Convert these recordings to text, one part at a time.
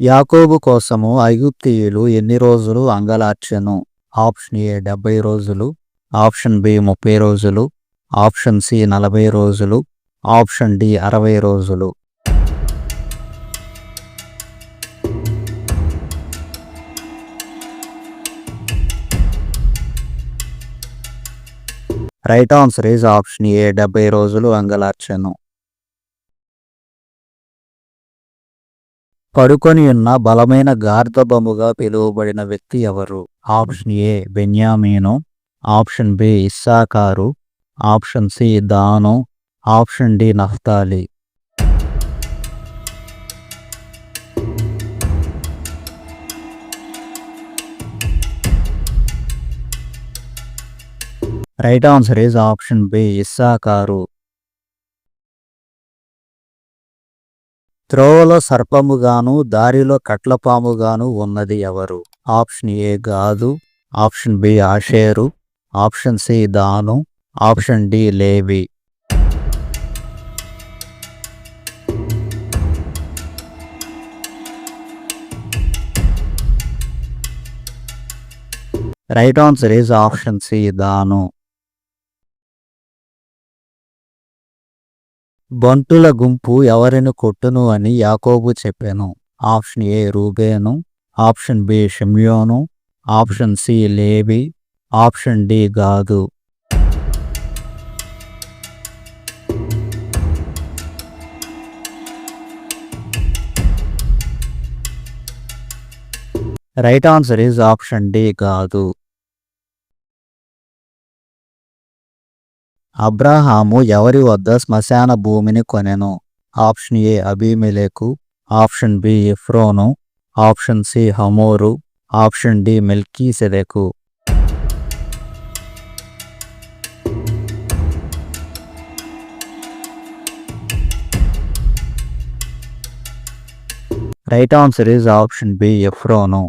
యాకోబు కోసము ఐగుప్తియులు ఎన్ని రోజులు అంగలార్చెను? ఆప్షన్ ఏ డెబ్బై రోజులు ఆప్షన్ బి ముప్పై రోజులు ఆప్షన్ సి నలభై రోజులు ఆప్షన్ డి అరవై రోజులు. Right answer is option A డెబ్బై రోజులు అంగలార్చెను. పడుకొని ఉన్న బలమైన గార్ధబొమ్మగా పిలువబడిన వ్యక్తి ఎవరు? ఆప్షన్ ఏ బెన్యామీను. ఆప్షన్ బి ఇస్సాకారు ఆప్షన్ సి దాను. Option D Naphtali. Right answer is option B ఇస్సాకారు త్రోవలో సర్పముగాను దారిలో కట్లపాముగాను ఉన్నది ఎవరు? ఆప్షన్ ఏ గాదు ఆప్షన్ బి ఆషేరు ఆప్షన్ సి దాను option D Levi. Right answer is option C దాను. బంటుల గుంపు ఎవరిని కొట్టును అని యాకోబు చెప్పాను. ఆప్షన్ ఏ రూబేను ఆప్షన్ బి షిమ్యోను ఆప్షన్ సి లేవి ఆప్షన్ డి గాదు. Right answer is option D కాదు అబ్రహాము ఎవరి వద్ద శ్మశాన భూమిని కొనెను? ఆప్షన్ ఏ అబీమెలేకు ఆప్షన్ బి ఎఫ్రోను ఆప్షన్ సి హమోరు ఆప్షన్ డి మిల్కీ సెదెకు right answer is option B Ephron.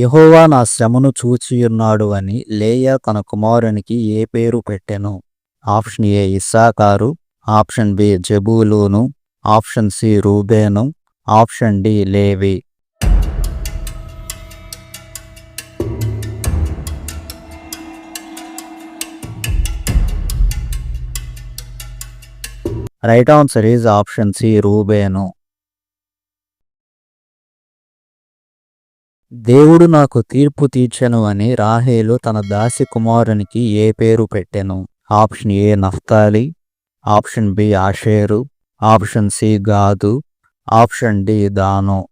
యెహోవా నా శ్రమను చూచియున్నాడు అని లేయా తన కుమారునికి ఏ పేరు పెట్టెను? ఆప్షన్ ఏ ఇస్సాకారు ఆప్షన్ బి జబూలూను ఆప్షన్ సి రూబేను option D Levi. Right answer is option C Reuben. దేవుడు నాకు తీర్పు తీర్చెను అని రాహేలు తన దాసి కుమారునికి ఏ పేరు పెట్టెను? ఆప్షన్ ఏ నఫ్తాలి ఆప్షన్ బి ఆషేరు ఆప్షన్ సి గాదు option D Dan.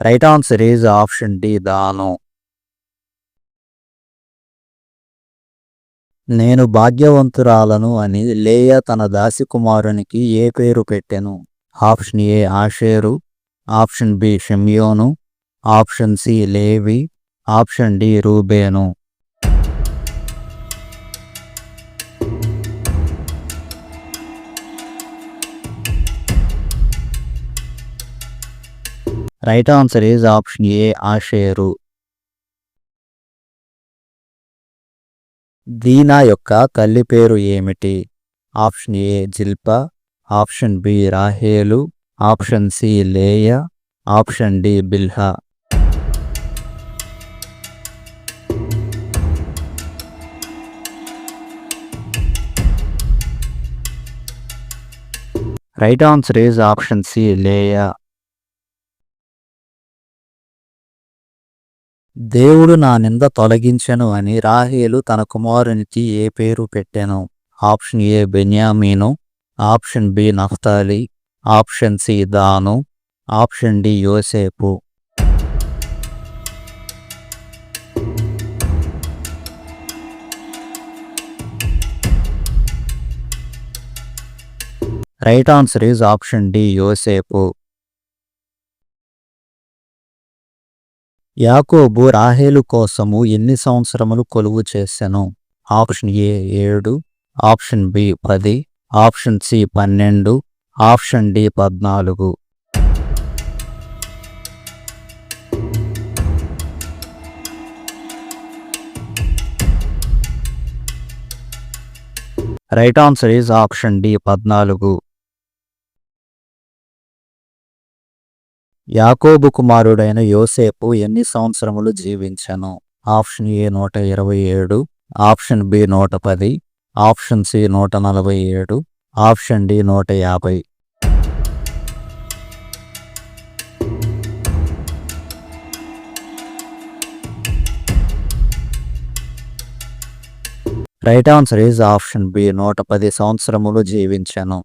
Right answer is option D దాను. నేను భాగ్యవంతురాలను అని లేయ తన దాసి కుమారునికి ఏ పేరు పెట్టెను? ఆప్షన్ ఏ ఆషేరు ఆప్షన్ బి షమియోను ఆప్షన్ సి లేవి option D Reuben. Right answer is option A Asher. దీనా యొక్క తల్లి పేరు ఏమిటి? ఆప్షన్ ఏ జిల్పా ఆప్షన్ బి రాహేలు ఆప్షన్ సి లేయ option D Bilhah. Right answer is option C లేయ. దేవుడు నా నింద తొలగించెను అని రాహేలు తన కుమారునికి ఏ పేరు పెట్టెను? ఆప్షన్ ఏ బెన్యామీను ఆప్షన్ బి నఫ్తాలి ఆప్షన్ సి దాను ఆప్షన్ డి యోసేపు. Right answer is option D యోసేపు. యాకోబు రాహేలు కోసము ఎన్ని సంవత్సరములు కొలువు చేశాను ఆప్షన్ ఏ ఏడు ఆప్షన్ బి పది ఆప్షన్ సి పన్నెండు ఆప్షన్ డి పద్నాలుగు. Right answer is option D పద్నాలుగు. యాకోబు కుమారుడైన యోసేపు ఎన్ని సంవత్సరములు జీవించను? ఆప్షన్ ఏ నూట ఇరవై ఏడు ఆప్షన్ బి నూట పది ఆప్షన్ సి నూట నలభై ఏడు ఆప్షన్ డి నూట యాభై. Right answer is option B నూట పది సంవత్సరములు జీవించాను.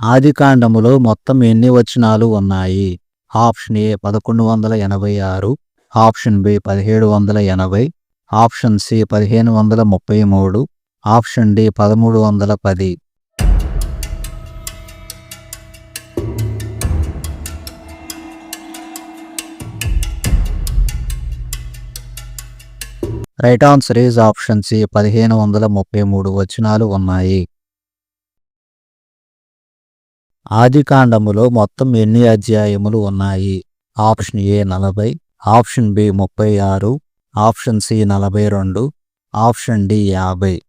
ఆదికాండములో మొత్తం ఎన్ని వచనాలు ఉన్నాయి? ఆప్షన్ ఏ పదకొండు వందల ఎనభై ఆరు ఆప్షన్ బి పదిహేడు వందల ఎనభై ఆప్షన్ సి పదిహేను వందల ముప్పై మూడు ఆప్షన్ డి పదమూడు వందల పది. Right answer is option C పదిహేను వందల ముప్పై మూడు వచనాలు ఉన్నాయి. ఆదికాండములో మొత్తం ఎన్ని అధ్యాయములు ఉన్నాయి? ఆప్షన్ ఏ నలభై ఆప్షన్ బి ముప్పై ఆరు ఆప్షన్ సి నలభై రెండు ఆప్షన్ డి యాభై.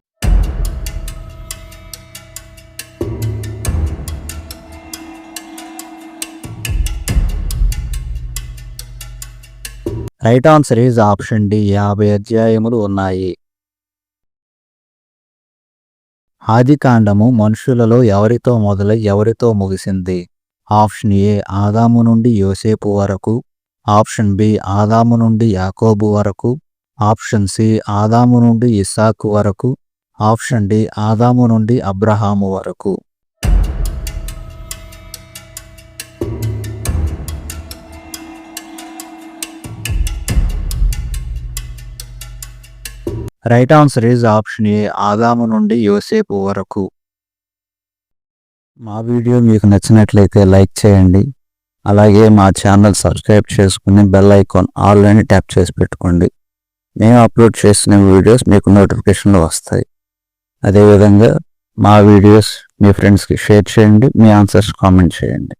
Right answer is option D. యాభై అధ్యాయములు ఉన్నాయి. ఆదికాండము మనుషులలో ఎవరితో మొదలై ఎవరితో ముగిసింది? ఆప్షన్ ఏ ఆదాము నుండి యోసేపు వరకు. ఆప్షన్ బి ఆదాము నుండి యాకోబు వరకు. ఆప్షన్ సి ఆదాము నుండి ఇస్సాకు వరకు. ఆప్షన్ డి ఆదాము నుండి అబ్రహాము వరకు. Right answer is option A ఆదాము నుండి యోసేపు వరకు. మా వీడియో మీకు నచ్చినట్లయితే లైక్ చేయండి. అలాగే మా ఛానల్ సబ్స్క్రైబ్ చేసుకుని బెల్ ఐకాన్ ఆల్రెడీ ట్యాప్ చేసి పెట్టుకోండి. మేము అప్లోడ్ చేసిన వీడియోస్ మీకు నోటిఫికేషన్లు వస్తాయి. అదేవిధంగా మా వీడియోస్ మీ ఫ్రెండ్స్కి షేర్ చేయండి మీ ఆన్సర్స్ కామెంట్ చేయండి.